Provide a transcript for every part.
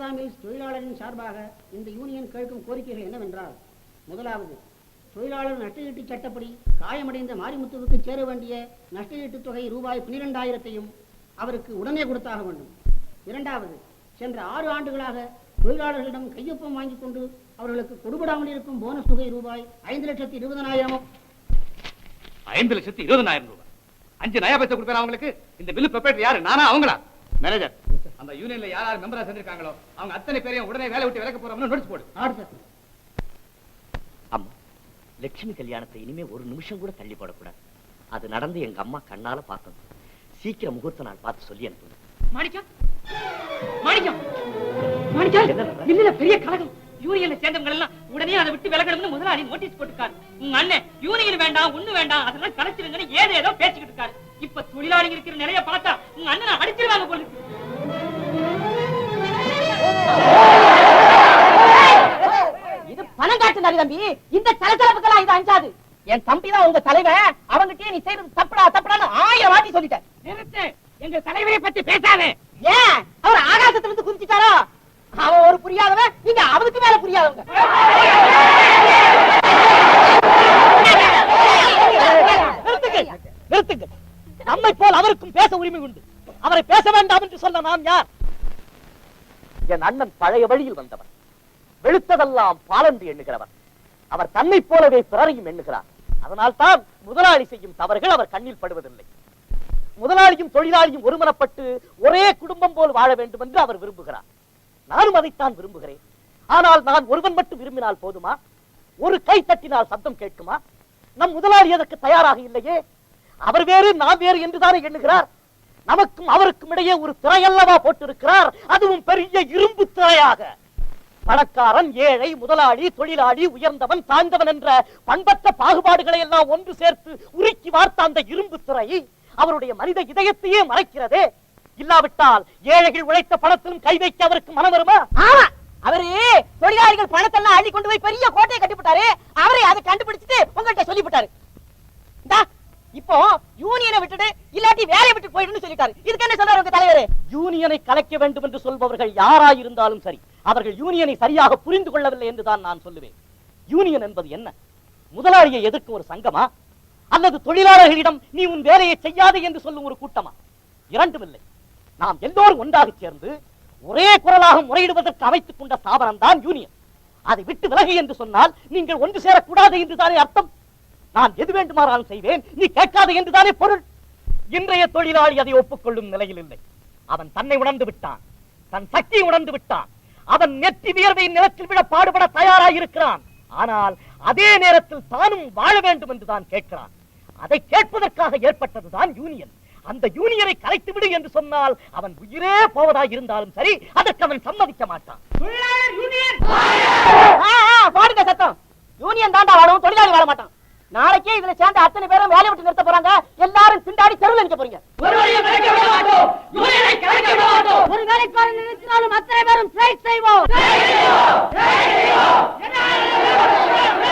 Saradha mills தொழிலாளரின் சார்பாக இந்த union கேட்கும் கோரிக்கைகள் என்னவென்றால் முதலாவது தொழிலாளர் நஷ்டஈட்டு சட்டப்படி காயமடைந்த மாரிமுத்துவுக்கு சேர வேண்டிய நஷ்டஈட்டுத் தொகை ரூபாய் பன்னிரெண்டாயிரத்தையும் அவருக்கு உடனே கொடுத்தாக வேண்டும். இரண்டாவது சென்ற ஆறு ஆண்டுகளாக தொழிலாளர்களிடம் கையொப்பம் வாங்கி கொண்டு அவர்களுக்கு கொடுபடாமல் இருக்கும் போனஸ் தொகை ரூபாய் ஐந்து லட்சத்தி இருபதனாயிரமும் ஐந்து லட்சத்தி இருபதனாயிரம் ரூபாய். அஞ்சு நயா பைசா கொடுப்பேன் அவங்களுக்கு? இந்த பில்லு ப்ரிப்பேர் யாரு? நானா? அவங்களா? மேனேஜர். அந்த யூனியன்ல யார் யார் மெம்பரா செஞ்சிருக்காங்களோ அவங்க அத்தனை பேரையும் உடனே வேலை விட்டு விலக்க போறோம்னு நோட்டீஸ் போடு. அம்மா லட்சுமி கல்யாணத்தை இனிமே ஒரு நிமிஷம் கூட தள்ளி போடக்கூடாது. அது நடந்து எங்க அம்மா கண்ணால பார்க்கணும் சீக்கிரம் முகூர்த்த நாள் பார்த்து சொல்லி அனுப்புங்க. மாணிக்கம். மாணிக்கம். மாணிக்கம்? இல்ல பெரிய கலகம். யூனியன்ல சேர்ந்தவங்க எல்லாம் உடனே அதை விட்டு விலகணும்னு முதலாளி நோட்டீஸ் போட்டுருக்காரு. உங்க அண்ணன் யூனியன் வேண்டாம் ஒண்ணு வேண்டாம் அதெல்லாம் கலைச்சிருங்கன்னு ஏதோ ஏதோ பேசிக்கிட்டு இருக்காரு. இப்ப தொழிலாளிங்க இருக்கிற நிலைய பார்த்தா உங்க அண்ணனை அடிச்சிருவாங்க போல. இது பணம் காட்டுனாரு தம்பி. இந்த சலசலப்புக்கெல்லாம் இது அஞ்சாது. என் தம்பி தான் உங்க தலைவன். அவங்கிட்டயே நீ செய்யறது தப்புடா தப்புடான்னு ஆயிரம் வாட்டி சொல்லிட்டேன். நிறுத்து. எங்க தலைவரை பத்தி பேசாதே. ஏன்? அவர் ஆகாசத்துல இருந்து குதிச்சுட்டாரோ? அவன் ஒரு புரியாதவன் நீங்க அவனுக்கு மேல புரியாதவங்க. நிறுத்துங்கள் நிறுத்துங்கள் நம்மை போல் அவருக்கும் பேச உரிமை உண்டு. அவரை பேச வேண்டாம் என்று சொல்ல நாம் யார்? என் அண்ணன் பழைய வழியில் வந்தவர் வெளுத்ததெல்லாம் பாலன்று எண்ணுகிறவர் அவர் தன்னை போலவே பிறரையும் எண்ணுகிறார். அதனால் தான் முதலாளி செய்யும் தவறுகள் அவர் கண்ணில் படுவதில்லை. முதலாளியும் தொழிலாளியும் ஒருமனப்பட்டு ஒரே குடும்பம் போல் வாழ வேண்டும் என்று அவர் விரும்புகிறார். நானும் அதைத்தான் விரும்புகிறேன். ஆனால் நான் ஒருவன் மட்டும் விரும்பினால் போதுமா? ஒரு கை தட்டினால் சத்தம் கேட்குமா? நம் முதலாளி அதற்கு தயாராக இல்லையே. அவர் வேறு நான் வேறு என்றுதானே எண்ணுகிறார்? நமக்கும் அவருக்கும் இடையே ஒரு திரையல்லவா போட்டிருக்கிறார். அதுவும் பெரிய இரும்பு திரையாக. பணக்காரன் ஏழை முதலாளி தொழிலாளி உயர்ந்தவன் தாழ்ந்தவன் என்ற பண்பற்ற பாகுபாடுகளை எல்லாம் ஒன்று சேர்த்து உருக்கி வார்த்த அந்த இரும்பு திரை அவருடைய மனித இதயத்தையே மறைக்கிறதே. இல்லாவிட்டால் ஏழைகள் உழைத்த பணத்திலும் கை வைக்க அவருக்கு மனம் வருமா? ஆமா. அவரு தொழிலாளிகள் பணத்தெல்லாம் அள்ளி கொண்டு போய் பெரிய கோட்டையை கட்டிவிட்டாரு. அவரை அதை கண்டுபிடிச்சிட்டு உங்கள்கிட்ட சொல்லிவிட்டாரு. இப்போ யூனியனை விட்டுட்டு இல்லாட்டி வேலையை விட்டு போயிடுன்னு சொல்லிட்டாரு. இதுக்கு என்ன சொல்றாரு உங்க தலைவர்? யூனியனை கலைக்க வேண்டும் என்று சொல்பவர்கள் யாராயிருந்தாலும் சரி அவர்கள் யூனியனை சரியாக புரிந்து கொள்ளவில்லை என்றுதான் நான் சொல்லுவேன். யூனியன் என்பது என்ன? முதலாளியை எதிர்க்கும் ஒரு சங்கமா? அல்லது தொழிலாளர்களிடம் நீ உன் வேலையை செய்யாதே என்று சொல்லும் ஒரு கூட்டமா? இரண்டும் இல்லை. நாம் எல்லோரும் ஒன்றாக சேர்ந்து ஒரே குரலாக முறையிடுவதற்கு அமைத்துக் கொண்ட ஸ்தாபனம் தான் யூனியன் அதை விட்டு விலகு என்று சொன்னால் நீங்கள் ஒன்று சேரக்கூடாது என்றுதானே அர்த்தம்? நான் எது வேண்டுமானாலும் செய்வேன். நீ கேட்காது என்றுதானே பொருள். இன்றைய தொழிலாளி அதை ஒப்புக்கொள்ளும் நிலையில் இல்லை. அவன் தன்னை உணர்ந்து விட்டான். தன் சக்தியை உணர்ந்து விட்டான். அவன் நெற்றி வியர்வை நிலத்தில் விட பாடுபட தயாராயிருக்கிறான் ஆனால் அதே நேரத்தில் தானும் வாழ வேண்டும் என்று தான் கேட்கிறான். அதை கேட்பதற்காக ஏற்பட்டதுதான் யூனியன். அந்த யூனியனை கலைத்து விடு என்று சொன்னால் அவன் உயிரே போவதா இருந்தாலும் சரி அதற்கு அவன் சம்மதிக்க மாட்டான். யூனியன்! சத்தம். யூனியன் தாண்டா வாழும் தொழிலாளி வாழ மாட்டான். நாளைக்கே இதுல சேர்ந்த அத்தனை பேரும் வேலையை விட்டு நிறுத்த போறாங்க. எல்லாரும் திண்டாடி தெருவில் நிக்க போறீங்க. ஒரு வேலைக்காரன் நிறுத்தினாலும் அத்தனை பேரும் ஸ்ட்ரைக் செய்வோம்.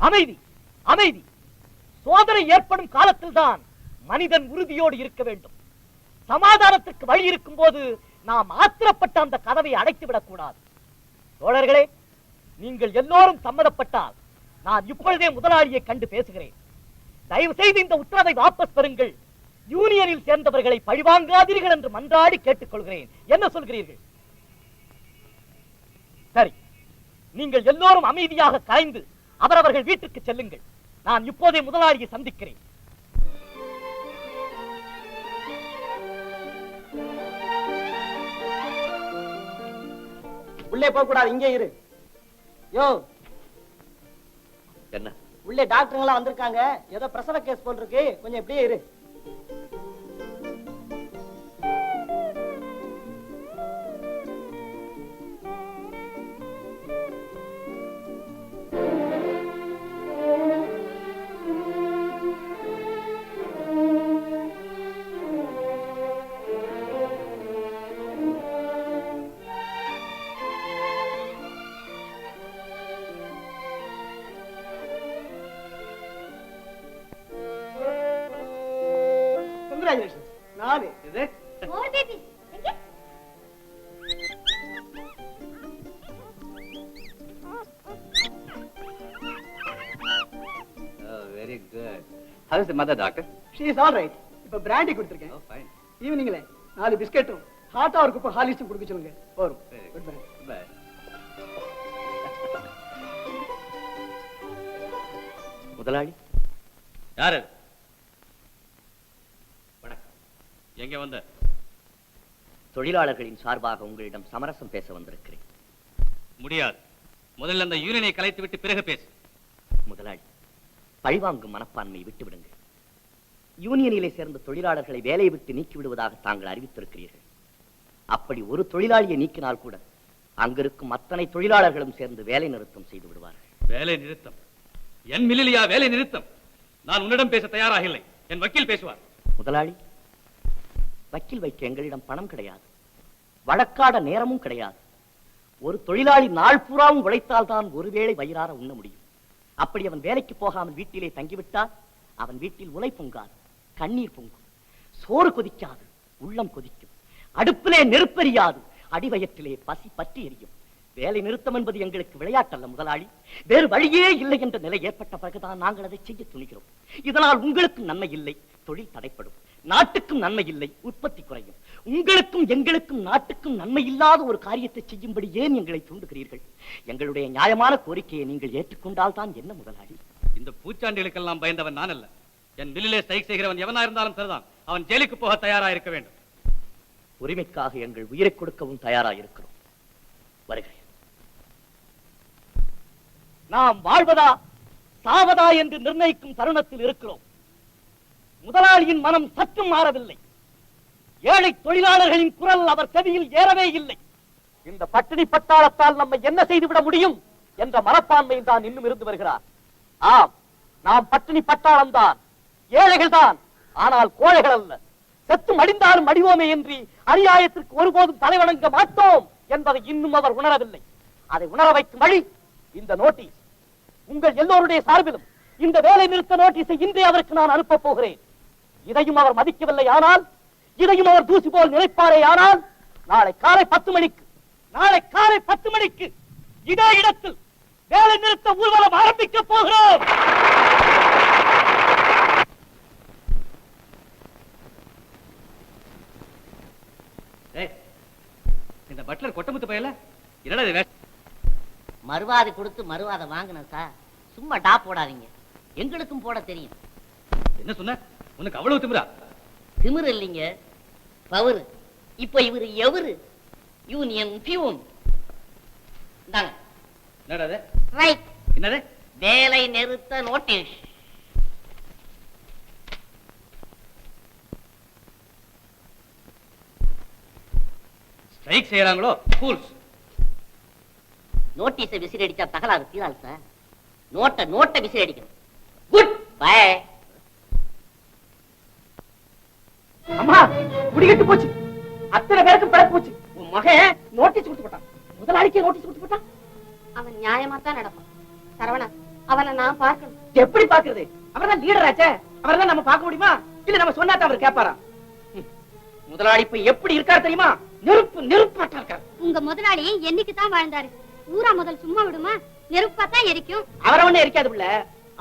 அமைதி அமைதி. சோதனை ஏற்படும் காலத்தில்தான் மனிதன் உறுதியோடு இருக்க வேண்டும். சமாதானத்துக்கு வழி இருக்கும் போது நாம் ஆத்திரப்பட்ட அந்த கதவை அடைத்து விடக் கூடாது. தோழர்களே நீங்கள் எல்லோரும் சம்மதப்பட்டால் நான் இப்பொழுதே முதலாளியை கண்டு பேசுகிறேன். தயவு செய்து இந்த உத்தரவை வாபஸ் பெறுங்கள். யூனியனில் சேர்ந்தவர்களை பழிவாங்காதீர்கள் என்று மன்றாடி கேட்டுக்கொள்கிறேன். என்ன சொல்கிறீர்கள்? சரி. நீங்கள் எல்லோரும் அமைதியாக கலைந்து அவரவர்கள் வீட்டுக்கு செல்லுங்கள். நான் இப்போதே முதலாளியை சந்திக்கிறேன். உள்ளே போக கூடாது இங்கே இரு. யோ. என்ன? உள்ளே டாக்டருங்களாம் எல்லாம் வந்திருக்காங்க. ஏதோ பிரசவ கேஸ் போல் இருக்கு. கொஞ்சம் இப்படியே இரு. Congratulations. Nani, is it? More babies. Okay? Oh, very good. How is the mother, doctor? She is all right. இப்ப பிராண்டி கொடுத்திருக்கேன். Oh, fine. ஈவினிங்ல நாலு பிஸ்கெட்டும் ஹாட்டா ஒரு குப்பை ஹாலிஸ்டும் கொடுக்க சொல்லுங்க. போறோம். Good bye. பை. முதலாளி யார் அது எங்க வந்த? தொழிலாளர்களின் சார்பாக உங்களிடம் சமரசம் பேச வந்திருக்கிறேன். முடியாது. முதல்ல அந்த யூனியனை கலைத்து விட்டு பிறகு பேசு. முதலாளி பழிவாங்கும் மனப்பான்மை விட்டு விடுங்கள் யூனியனிலே சேர்ந்த தொழிலாளர்களை வேலையை விட்டு நீக்கி விடுவதாக தாங்கள் அறிவித்திருக்கிறீர்கள். அப்படி ஒரு தொழிலாளியை நீக்கினால் கூட அங்கிருக்கும் அத்தனை தொழிலாளர்களும் சேர்ந்து வேலை நிறுத்தம் செய்து விடுவார்கள். வேலை நிறுத்தம். என் மில்லியா வேலை நிறுத்தம். நான் உன்னிடம் பேச தயாராக இல்லை. என் வக்கீல் பேசுவார். முதலாளி வக்கீல் வைக்க எங்களிடம் பணம் கிடையாது. வழக்காட நேரமும் கிடையாது. ஒரு தொழிலாளி நாள் பூராவும் உழைத்தால் தான் ஒருவேளை வயிறார உண்ண முடியும். அப்படி அவன் வேலைக்கு போகாமல் வீட்டிலே தங்கிவிட்டால் அவன் வீட்டில் உலை பொங்காது கண்ணீர் பொங்கும். சோறு கொதிக்காது உள்ளம் கொதிக்கும். அடுப்பிலே நெருப்பெரியாது அடிவயற்றிலே பசி பற்றி எரியும். வேலை நிறுத்தம் என்பது எங்களுக்கு விளையாட்டல்ல முதலாளி. வேறு வழியே இல்லை என்ற நிலை ஏற்பட்ட பிறகுதான் நாங்கள் அதை செய்ய துணிகிறோம். இதனால் உங்களுக்கு நன்மை இல்லை தொழில் தடைப்படும். நாட்டுக்கும் நன்மை இல்லை உற்பத்தி குறையும். உங்களுக்கும் எங்களுக்கும் நாட்டுக்கும் நன்மை இல்லாத ஒரு காரியத்தை செய்யும்படி ஏன் எங்களை தூண்டுகிறீர்கள்? எங்களுடைய நியாயமான கோரிக்கையை நீங்கள் ஏற்றுக்கொண்டால் தான் என்ன முதலாளி? இந்த பூச்சாண்டிகளுக்கெல்லாம் பயந்தவன் நான் அல்ல. என் மில்லிலே ஸ்ட்ரைக் செய்கிறவன் எவனா இருந்தாலும் சரிதான். அவன் ஜெயிலுக்கு போக தயாரா இருக்க வேண்டும். உரிமைக்காக எங்கள் உயிரை கொடுக்கவும் தயாராயிருக்கிறோம் வருகிறேன். நாம் வாழ்வதா சாவதா என்று நிர்ணயிக்கும் தருணத்தில் இருக்கிறோம். முதலாளியின் மனம் சற்றும் மாறவில்லை. ஏழை தொழிலாளர்களின் குரல் அவர் செவியில் ஏறவே இல்லை. இந்த பட்டினி பட்டாளத்தால் நம்மை என்ன செய்துவிட முடியும் என்ற மனப்பான்மையில் தான் இன்னும் இருந்து வருகிறார். ஆம் நாம் பட்டினி பட்டாளம் தான் ஏழைகள் தான் ஆனால் கோழைகள் அல்ல. செத்து மடிந்தாலும் மடிவோமே என்று அநியாயத்திற்கு ஒருபோதும் தலைவணங்க மாட்டோம் என்பதை இன்னும் அவர் உணரவில்லை. அதை உணர வைக்கும் வழி இந்த நோட்டீஸ். உங்கள் எல்லோருடைய சார்பிலும் இந்த வேலை நிறுத்த நோட்டீஸை இன்றே அவருக்கு நான் அனுப்பப் போகிறேன். இதையும் அவர் மதிக்கவில்லை ஆனால் இதையும் அவர் தூசி போல் நினைப்பாரே ஆனால் நாளை காலை பத்து மணிக்கு நாளை காலை பத்து மணிக்கு இதே இடத்தில் வேலை நிறுத்த ஊர்வலம் ஆரம்பிக்க போகிறோம். ஏய், இந்த பட்லர் கொட்டமுத்து பையல என்னடா இது? மறுவாதை கொடுத்து மறுவாதை வாங்கினேன் சார். சும்மா டா போடாதீங்க. எங்களுக்கும் போட தெரியும். என்ன சொன்ன? உனக்கு அவ்வளவு திமிரா? திமிரு இல்லைங்க. பவரு. இப்போ இவரு எவரு? Union peon. என்னடா? ரைட். என்னது? வேலை நிறுத்த நோட்டீஸ். ஸ்ட்ரைக் செய்யறாங்களோ? ஃபூல்ஸ் நோட்டீஸை விசிறி அடிச்சா தீராது சார். நோட்டை நோட்டை விசிறி அடிக்கணும். குட் பை அத்தனை பேருக்கு பிறப்பு போச்சு. உன் மகன் நோட்டீஸ் கொடுத்து போட்டான். முதலாளிக்கே நோட்டீஸ் கொடுத்து போட்டான். அவன் நியாயமா தான் நடப்பான். சரவணா அவனை நான் பார்க்கணும். எப்படி பாக்குறது அவர்தான் லீடர் ஆச்சே. அவர்தான் நம்ம பார்க்க முடியுமா? இல்ல நம்ம சொன்னா தான் அவர் கேட்பாரா. முதலாளி இப்ப எப்படி இருக்கார் தெரியுமா? நெருப்பு நெருப்பாட்டா இருக்கார். உங்க முதலாளி என்னைக்கு தான் வாழ்ந்தாரு? ஊரா முதல் சும்மா விடுமா? நெருப்பா தான் எரிக்கும். அவரை ஒண்ணு இருக்காது புள்ள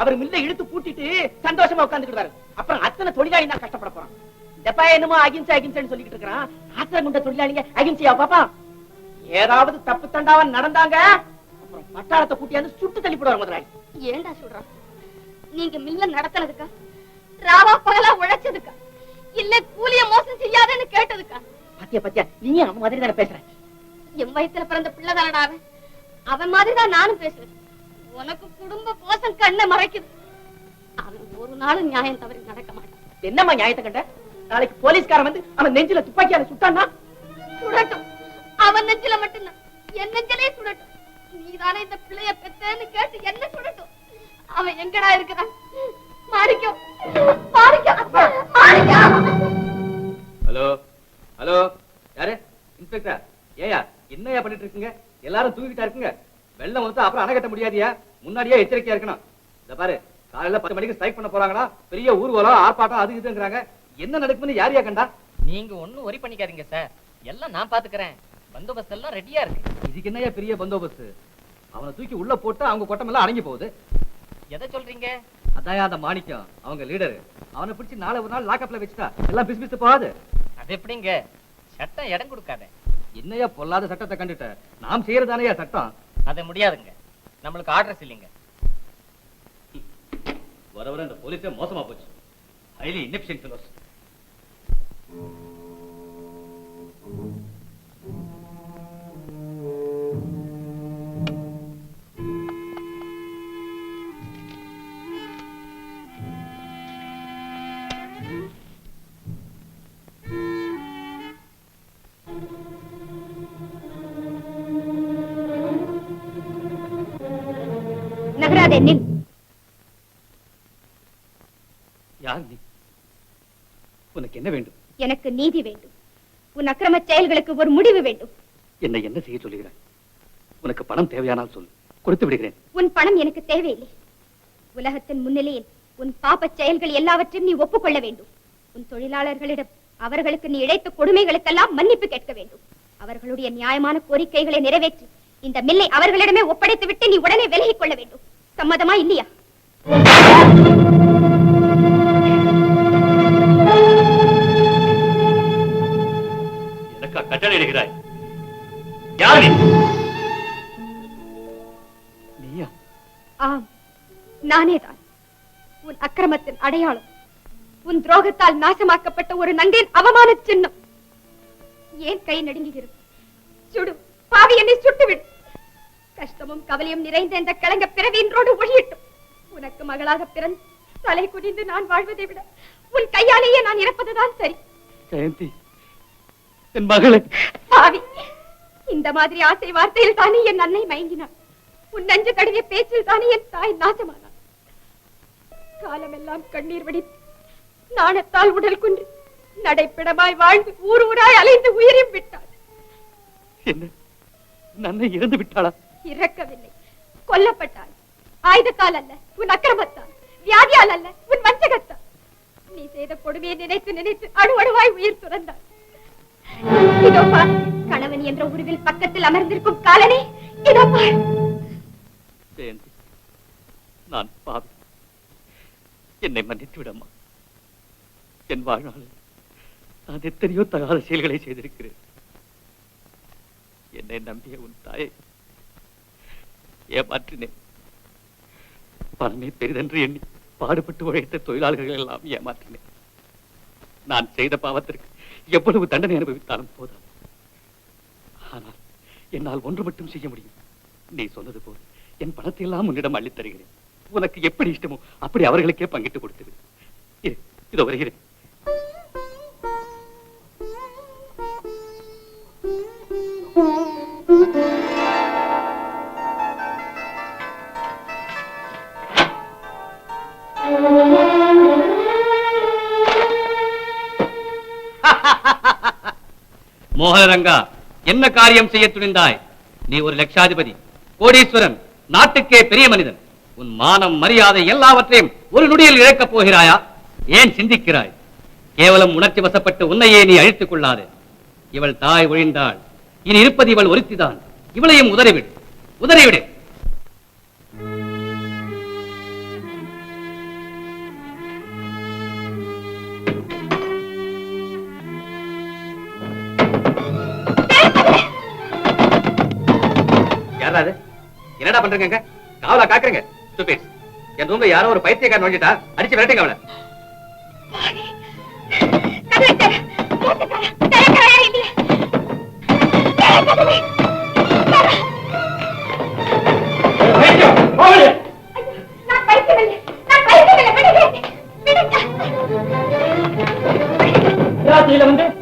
அவர் மில்ல இழுத்து பூட்டிட்டு சந்தோஷமா உட்கார்ந்துக்கிட்டாரு அப்புறம் அத்தனை தொழிலாளி தான் கஷ்டப்பட போறான். டெப்பா என்னமோ அகிம்சை அகிம்சைன்னு சொல்லிட்டு இருக்கிறான். ஆத்திரம் கொண்ட தொழிலாளிங்க அகிம்சையா பாப்பா? ஏதாவது தப்பு தண்டாவா நடந்தாங்க? அப்புறம் பட்டாளத்தை கூட்டியாந்து சுட்டு தள்ளி போடுவார் முதலாளி. ஏண்டா சொல்றான் நீங்க மில்ல நடத்தினதுக்கா? ராவா பகலா உழைச்சதுக்கா? இல்ல கூலிய மோசம் செய்யாதேன்னு கேட்டதுக்கா? பாத்தியா பாத்தியா நீயும் அவன் மாதிரி தானே பேசுற? என் வயித்துல பிறந்த பிள்ளை தானடா அவன்? அவன் மாதிரி தான் நானும் பேசுறேன். உனக்கு குடும்ப போசம் கண்ணை மறைக்குது. அவன் ஒரு நாளும் நியாயம் தவறி நடக்க மாட்டான். என்னம்மா நியாயத்தை கண்ட? நாளைக்கு போலீஸ்காரன் வந்து அவன் நெஞ்சில துப்பாக்கியால சுட்டான்னா? சுடட்டும். அவன் நெஞ்சில மட்டும்தான். என் நெஞ்சிலே சுடட்டும். நீதானே இந்த பிள்ளைய பெத்தேன்னு கேட்டு என்ன சுடட்டும்? அவன் எங்கடா இருக்கிறான்? மாணிக்கம் மாணிக்கம் மாணிக்கம். ஹலோ ஹலோ யாரு? இன்ஸ்பெக்டர்? ஏயா என்னையா பண்ணிட்டு இருக்கீங்க? எல்லாரும் தூங்கிட்டா இருக்குங்க. வெள்ளம் வந்து அப்புறம் அணை கட்ட முடியாதியா? முன்னாடியே எச்சரிக்கையா இருக்கணும். இந்த பாரு காலையில பத்து மணிக்கு ஸ்ட்ரைக் பண்ண போறாங்களா? பெரிய ஊர்வலம் ஆர்ப்பாட்டம் அது இதுங்கிறாங்க என்ன நடக்குதுன்னு யாரையா கண்டா? நீங்க ஒண்ணும் ஒரி பண்ணிக்காதீங்க சார் எல்லாம் நான் பாத்துக்கிறேன். பந்தோபஸ்து எல்லாம் ரெடியா இருக்கு. இதுக்கு என்னையா பெரிய பந்தோபஸ்து? அவனை தூக்கி உள்ள போட்டு அவங்க கொட்டமெல்லாம் அடங்கி போகுது. எதை சொல்றீங்க? அதான் அந்த மாணிக்கம் அவங்க லீடர் அவனை பிடிச்சி நாளை ஒரு நாள் லாக்அப்ல வச்சுட்டா எல்லாம் பிஸ் பிஸ் போகாது. அது எப்படிங்க? சட்டம் இடம் கொடுக்காத. என்னையா பொல்லாத சட்டத்தை கண்டுட்ட? நாம் செய்யறதானயா சட்டம்? அது முடியாதுங்க. நம்மளுக்கு ஆர்டர்ஸ் இல்லைங்க. வர வர இந்த போலீஸே மோசமா போச்சு. ஹைலி இன்எஃபிஷியன்ட் ஃபெலோஸ் நகராதே எனக்கு நீதி வேண்டும். உன் அக்கிரம செயல்களுக்கு ஒரு முடிவு வேண்டும். என்னை என்ன செய்ய சொல்லுகிறாய்? உனக்கு பணம் தேவையானால் சொல். கொடுத்து விடுகிறேன். உன் பணம் எனக்கு தேவையில்லை. உலகத்தின் முன்னிலையில் உன் பாபச் செயல்கள் எல்லாவற்றையும் நீ ஒப்புக்கொள்ள வேண்டும். உன் தொழிலாளர்களிடம் அவர்களுக்கு நீ இழைத்த கொடுமைகளுக்கெல்லாம் மன்னிப்பு கேட்க வேண்டும். அவர்களுடைய நியாயமான கோரிக்கைகளை நிறைவேற்றி இந்த மில்லை அவர்களிடமே ஒப்படைத்து விட்டு நீ உடனே விலகிக் கொள்ள வேண்டும். சம்மதமா இல்லையா? கட்டளை இடுகிறாய். யார் நீயா? ஆம் நானேதான் உன் அக்கிரமத்தின் அடையாளம் உன் துரோகத்தால் நாசமாக்கப்பட்ட ஒரு நன்றின் அவமான சின்னம். ஏன் கை நடுங்குகிறது? சுடு பாவி என்னை சுட்டுவிடு. கஷ்டமும் கவலையும் நிறைந்த இந்த கலங்க பிறவியின்றோடு ஒழியட்டும். உனக்கு மகளாக பிறந்து தலை குனிந்து நான் வாழ்வதை விட உன் கையாலேயே நான் இறப்பதுதான் சரி. ஜெயந்தி என் மகளே. பாவி இந்த மாதிரி ஆசை வார்த்தையில் தானே என் அன்னை மயங்கினாள். உன் நஞ்சு கடுகிய பேச்சில் தானே என் தாய் நாசமானாள். காலமெல்லாம் கண்ணீர் வடித்து நாணத்தால் உடல் குன்று நடைப்பிடமாய் வாழ்ந்து ஊர் ஊராய் அலைந்து உயிரையும் விட்டாள். என்ன? இறந்து விட்டாளா? இறக்கவில்லை. கொல்லப்பட்டாள். ஆயுதத்தால் அல்ல உன் அக்கிரமத்தால். வியாதியால் அல்ல உன் வஞ்சகத்தால். நீ செய்த கொடுமையை நினைத்து நினைத்து அணு அணுவாய் உயிர் துறந்தாள். என்ற உருவில் பக்கத்தில் அமர்ந்திருக்கும் காலனே இதோ ஜெயந்தி நான் பாவி. என்னை மன்னித்து விடம்மா. என் வாழ்நாளில் நான் எத்தனையோ தகாத செயல்களை செய்திருக்கிறேன். என்னை நம்பிய உன் தாயை ஏமாற்றினேன். பணமே பெரிதென்று எண்ணி பாடுபட்டு உழைத்த தொழிலாளர்கள் எல்லாம் ஏமாற்றினேன். நான் செய்த பாவத்திற்கு எவ்வளவு தண்டனை அனுபவித்தாலும் போதாது. ஆனால் என்னால் ஒன்று மட்டும் செய்ய முடியும். நீ சொன்னது போல் என் பணத்தை எல்லாம் உன்னிடம் அள்ளித் தருகிறேன். உனக்கு எப்படி இஷ்டமோ அப்படி அவர்களுக்கே பங்கிட்டு கொடுத்தது இதோ வருகிறேன் மோகனரங்கா என்ன காரியம் செய்ய துணிந்தாய்? நீ ஒரு லட்சாதிபதி. கோடீஸ்வரன் நாட்டுக்கே பெரிய மனிதன். உன் மானம் மரியாதை எல்லாவற்றையும் ஒரு நொடியில் இழக்கப் போகிறாயா? ஏன் சிந்திக்கிறாய்? கேவலம் உணர்ச்சி வசப்பட்டு உன்னையே நீ அழித்துக் கொள்ளாது. இவள் தாய் ஒழிந்தாள். இனி இருப்பது இவள் ஒருத்திதான். இவளையும் உதறிவிடு. உதறிவிடு. என்னடா பண்றீங்க காவலா காக்குறீங்க ஸ்டூபிட்ஸ் என் ரூம்ல யாரோ ஒரு பைத்தியக்காரன் நுழைஞ்சிட்டா அடிச்சு விரட்டுங்க அவளை கதவை திற.